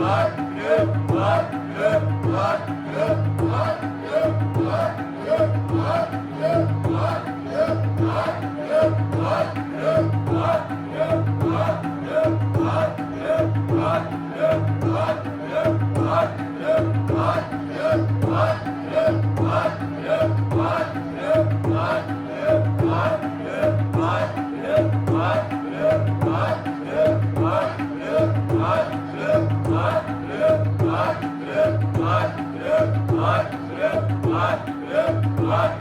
Bye. Kulak, gök, kulak, Bye.